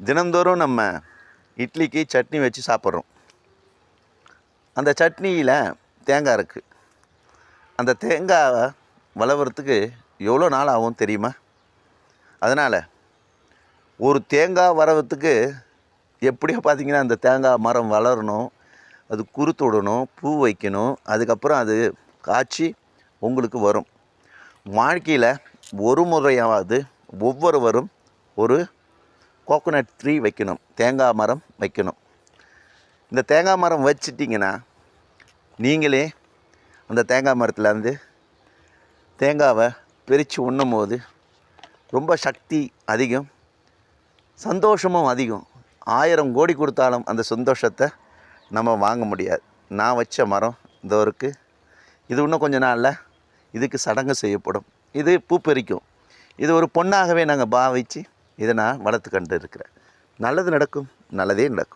தினந்தோறும் நம்ம இட்லிக்கு சட்னி வச்சு சாப்பிட்றோம். அந்த சட்னியில் தேங்காய் இருக்குது அந்த தேங்காவை வளர்கிறதுக்கு எவ்வளோ நாள் ஆகும் தெரியுமா? அதனால் ஒரு தேங்காய் வரவத்துக்கு எப்படியோ பார்த்தீங்கன்னா அந்த தேங்காய் மரம் வளரணும் அது குருத்து விடணும் பூ வைக்கணும் அதுக்கப்புறம் அது காய்ச்சி உங்களுக்கு வரும். வாழ்க்கையில் ஒரு முறையாவது ஒவ்வொருவரும் ஒரு கோகோனட் ட்ரீ வைக்கணும் தேங்காய் மரம் வைக்கணும். இந்த தேங்காய் மரம் வச்சிட்டிங்கன்னா நீங்களே அந்த தேங்காய் மரத்துலேருந்து தேங்காவை பிரித்து உண்ணும் போது ரொம்ப சக்தி அதிகம் சந்தோஷமும் அதிகம். ஆயிரம் கோடி கொடுத்தாலும் அந்த சந்தோஷத்தை நம்ம வாங்க முடியாது. நான் வச்ச மரம் இதோ இது இன்னும் கொஞ்ச நாளில் இதுக்கு சடங்கு செய்யப்படும். இது பூ பறிக்கும். இது ஒரு பொண்ணாகவே நாங்கள் பாவித்து இதை நான் வளர்த்து கண்டு இருக்கிறேன் நல்லது நடக்கும் நல்லதே நடக்கும்.